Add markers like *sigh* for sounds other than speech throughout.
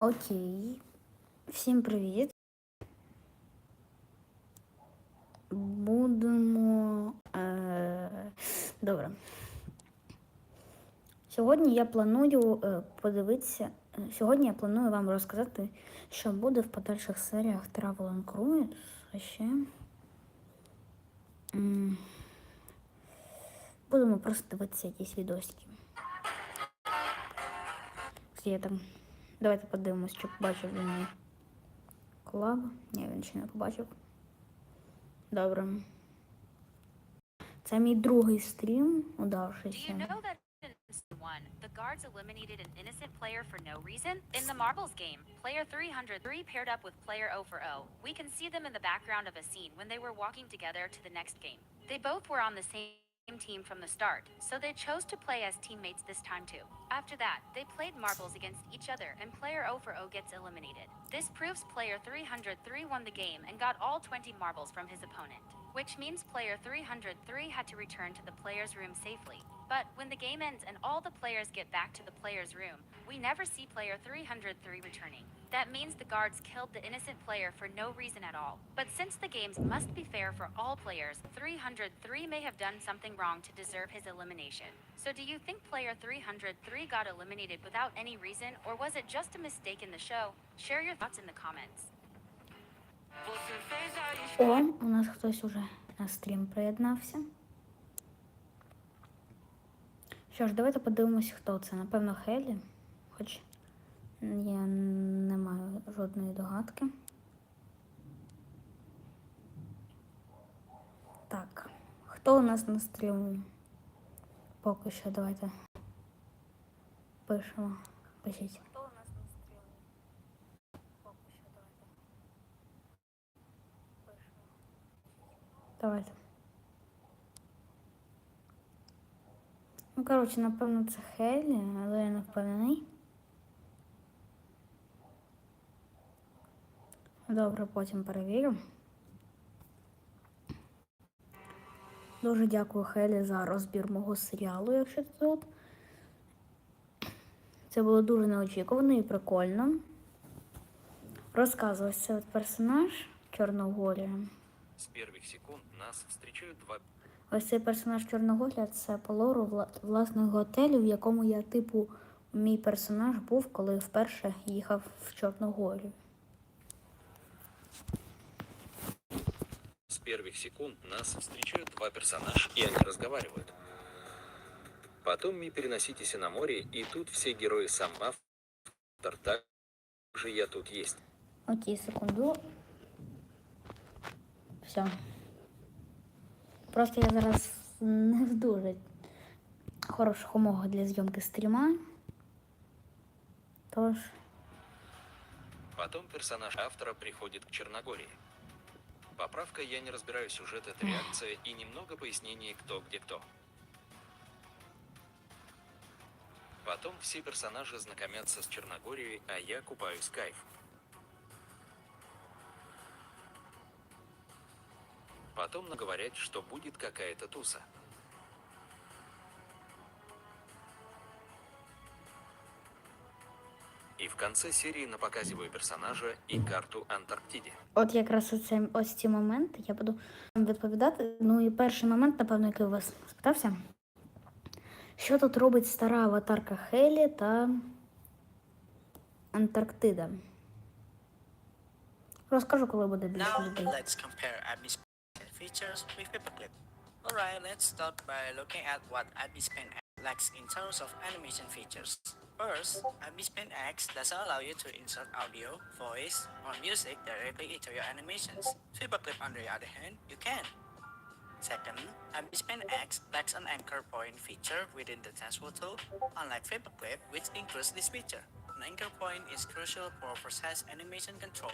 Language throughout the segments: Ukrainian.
Окей. Всім привіт. Будемо. Е... Добре. Сьогодні я планую е, подивитися. е, Сьогодні я планую вам розказати, що буде в подальших серіях Travel and Cruise. А ще. м, Будемо просто дивитися якісь відосики. Я там. Давайте подивимось, чи побачив він мій колаб. Ні, він ще не побачив. Добре. Це мій другий стрім, удавшийся. 1, the guards eliminated an innocent player for no reason? In the Marbles game, player 303 paired up with player 0 for 0. We can see them in the background of a scene when they were walking together to the next game. They both were on the same team from the start, so they chose to play as teammates this time too. After that, they played marbles against each other and player 0 for 0 gets eliminated. This proves player 303 won the game and got all 20 marbles from his opponent, which means player 303 had to return to the player's room safely. But when the game ends and all the players get back to the player's room, we never see player 303 returning. That means the guards killed the innocent player for no reason at all. But since the games must be fair for all players, 303 may have done something wrong to deserve his elimination. So do you think player 303 got eliminated without any reason, or was it just a mistake in the show? Share your thoughts in the comments. О, у нас хтось уже на стрім приєднався. Що ж, давайте подивимось, хто це. Напевно, Хелі. Хоч я не маю жодної догадки. Так, хто у нас на стрімі? Поки що давайте пишемо. Пишіть. Хто у нас на стрімі? Поки що давайте. Давайте. Ну, коротше, напевно, це Хелі, але я не впевнений. Добре, потім перевірю. Дуже дякую Хелі за розбір мого серіалу, якщо ти тут. Це було дуже неочікувано і прикольно. Це от персонаж Чорногорія. С первых секунд нас встречают два Ось цей персонаж Чорногорія це по лору вла- готелю, в якому я, типу, мій персонаж був, коли вперше їхав в Чорногорію. Первых секунд нас встречают два персонажа, и они разговаривают. Потом вы переноситесь на море, и тут все герои сам автор, также я тут есть. Окей, секунду. Все. Просто я зараз не в дуже хороших умовах для зйомки стріма. Тож, Потом персонаж автора приходит к Черногории. Поправка «Я не разбираю сюжет» — это реакция и немного пояснений кто где кто. Потом все персонажи знакомятся с Черногорией, а я купаюсь кайф. Потом наговорять, что будет какая-то туса. Конце серии напоказываю персонажа и карту Антарктиде. от якраз оце, ось ці моменти я буду вам відповідати. Ну і перший момент, напевно, який у вас спитався. Що тут робить стара аватарка Хелі та Антарктида? Розкажу, коли буде більше людей. Alright, let's start by looking at what Abby's Pen lacks in terms of animation features. First, Abby's Pen X doesn't allow you to insert audio, voice, or music directly into your animations. Paperclip, on the other hand, you can. Second, Abby's Pen X lacks an anchor point feature within the transfer tool, unlike Paperclip, which includes this feature. An anchor point is crucial for precise animation control.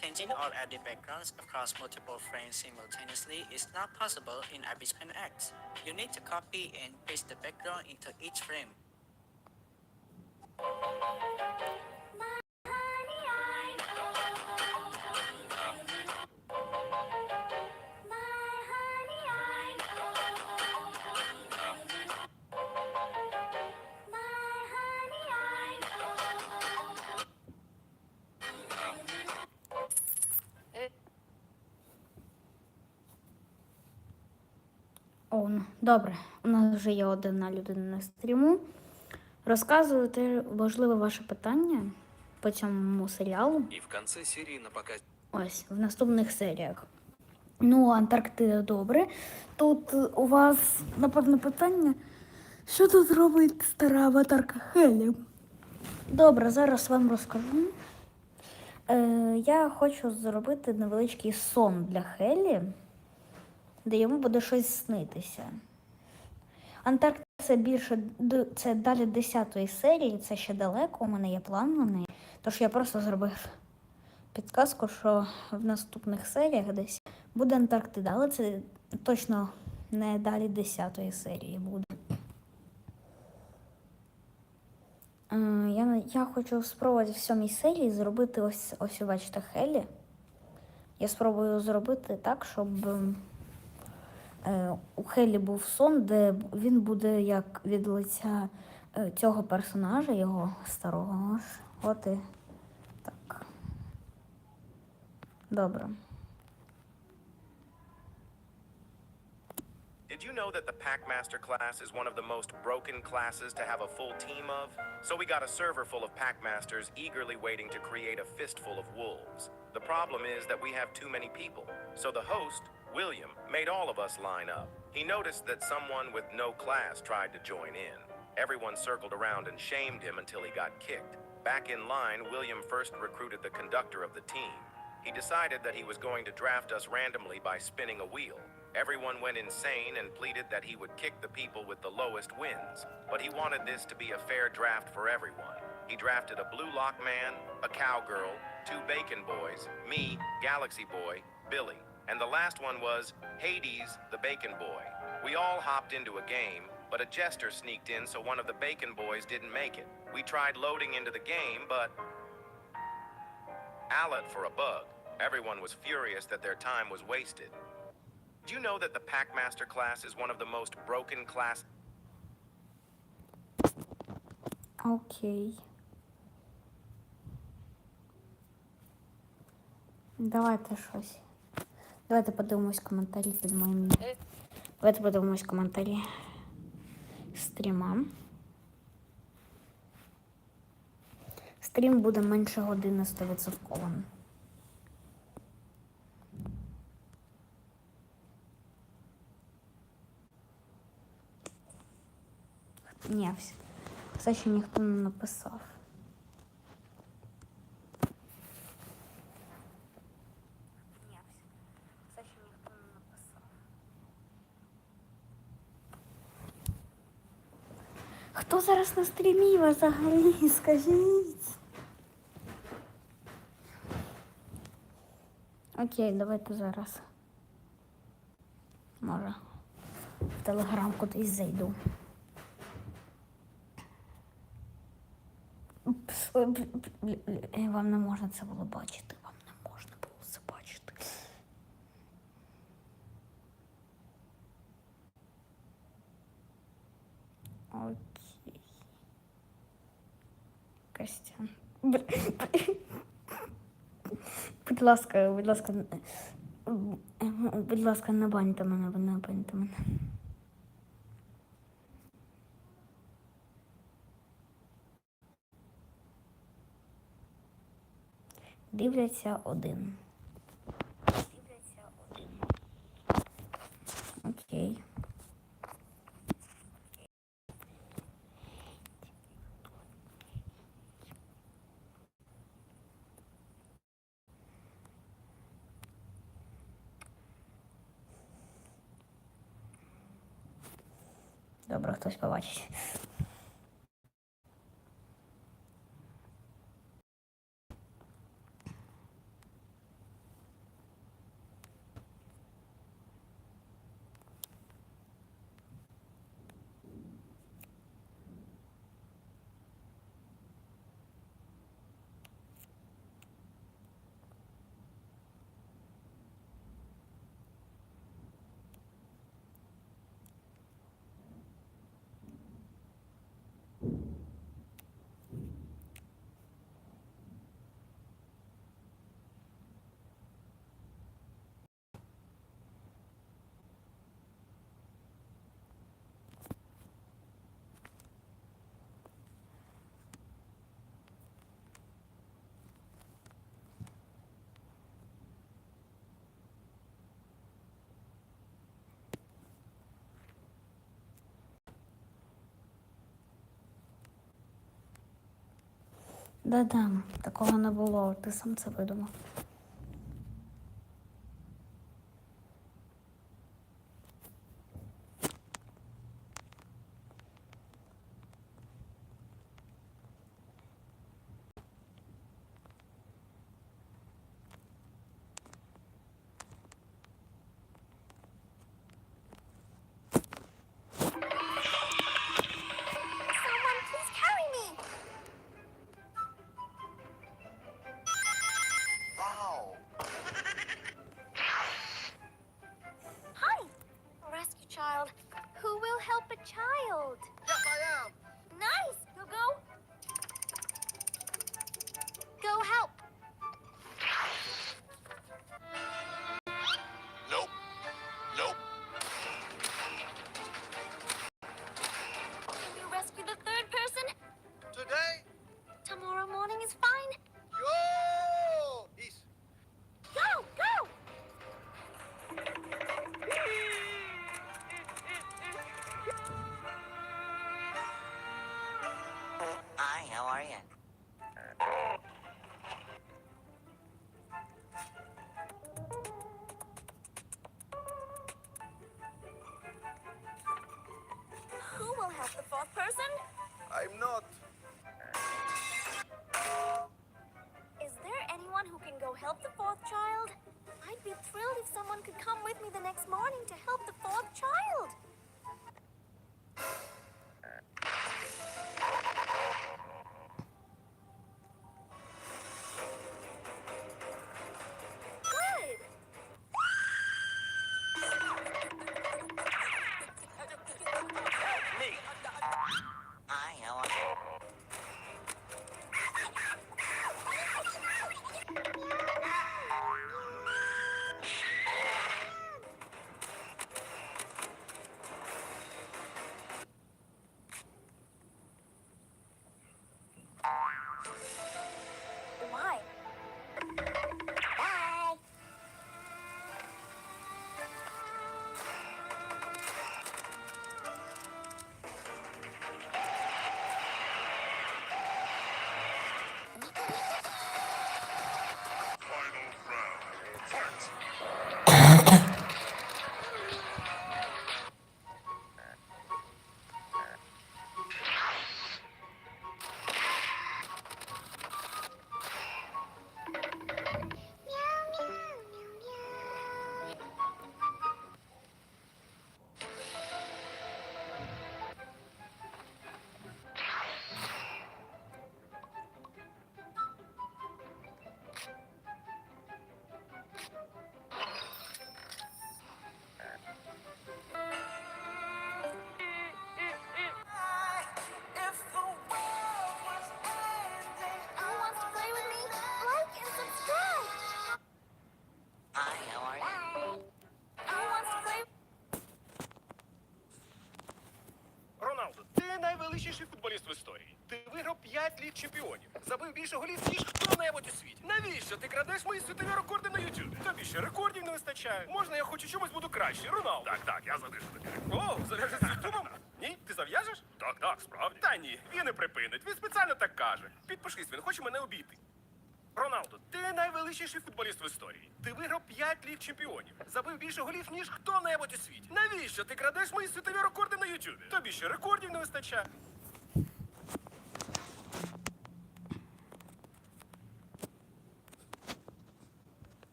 Changing or adding backgrounds across multiple frames simultaneously is not possible in Abyss X. You need to copy and paste the background into each frame. Добре, у нас вже є одна людина на стріму. Розказуйте, можливо, ваше питання по цьому серіалу. И в конце серии на показ Ось в наступних серіях. Ну, Антарктида добре. Тут у вас, напевно, питання, що тут робить стара аватарка Хелі? Добре, зараз вам розкажу. Е, я хочу зробити невеличкий сон для Хелі, де йому буде щось снитися. Антарктида це більше це далі 10 серії, це ще далеко, у мене є план на неї. Тож я просто зробив підказку, що в наступних серіях десь буде Антарктида, але це точно не далі 10 серії буде. Е, Я, я хочу спробувати в сьомій серії зробити ось, ось бачите, Хелі. Я спробую зробити так, щоб у Хелі був сон, де він буде як від лиця е, цього персонажа, його старого. От і так. Добре. Did you know that the Packmaster class is one of the most broken classes to have a full team of? So we got a server full of Packmasters eagerly waiting to create a fistful of wolves. The problem is that we have too many people. So the host, William, made all of us line up. He noticed that someone with no class tried to join in. Everyone circled around and shamed him until he got kicked. Back in line, William first recruited the conductor of the team. He decided that he was going to draft us randomly by spinning a wheel. Everyone went insane and pleaded that he would kick the people with the lowest wins. But he wanted this to be a fair draft for everyone. He drafted a blue lock man, a cowgirl, two bacon boys, me, Galaxy Boy, Billy, and the last one was Hades, the bacon boy. We all hopped into a game, but a jester sneaked in so one of the bacon boys didn't make it. We tried loading into the game, but Allet for a bug. Everyone was furious that their time was wasted. Do you know that the Packmaster class is one of the most broken class? Окей. Давайте щось. Давайте подивимось коментарі під моїм. Давайте подивимось коментарі стріма. Стрім буде менше години 100%. Ні, все ще ніхто не написав. Хто зараз на стрімі взагалі? Скажіть. Окей, давайте зараз. Може. В телеграм кудись зайду. Е, Вам не можна це було бачити. Вам не можна було це бачити. Окей. Костян. *laughs* Будь ласка, будь ласка, будь ласка, не баньте мене, не баньте мене. Дивляться один. Dobra, ktoś prowadzi. Да-да, такого не було, ти сам це видумав. Ти футболіст в історії. Ти виграв 5 ліг чемпіонів. Забив більше голів, ніж хто-небудь у світі. Навіщо ти крадеш мої світові рекорди на Ютубі? Тобі ще рекордів не вистачає. Можна я хочу чомусь буду краще, Роналдо? Так, так, я зав'яжу тобі. О, зав'яжеш з Ютубом? Ні? Ти зав'яжеш? Так, так, справді. Та ні, він не припинить. Він спеціально так каже. Підпишись, він хоче мене обійти. Роналдо, ти найвеличніший футболіст в історії. Ти виграв 5 ліг чемпіонів. Забив більше голів, ніж хто-небудь у світі. Навіщо ти крадеш мої світові рекорди на Ютубі? Тобі ще рекордів не вистачає.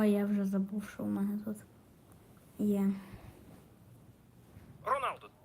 Ой, я вже забув, що в мене тут є.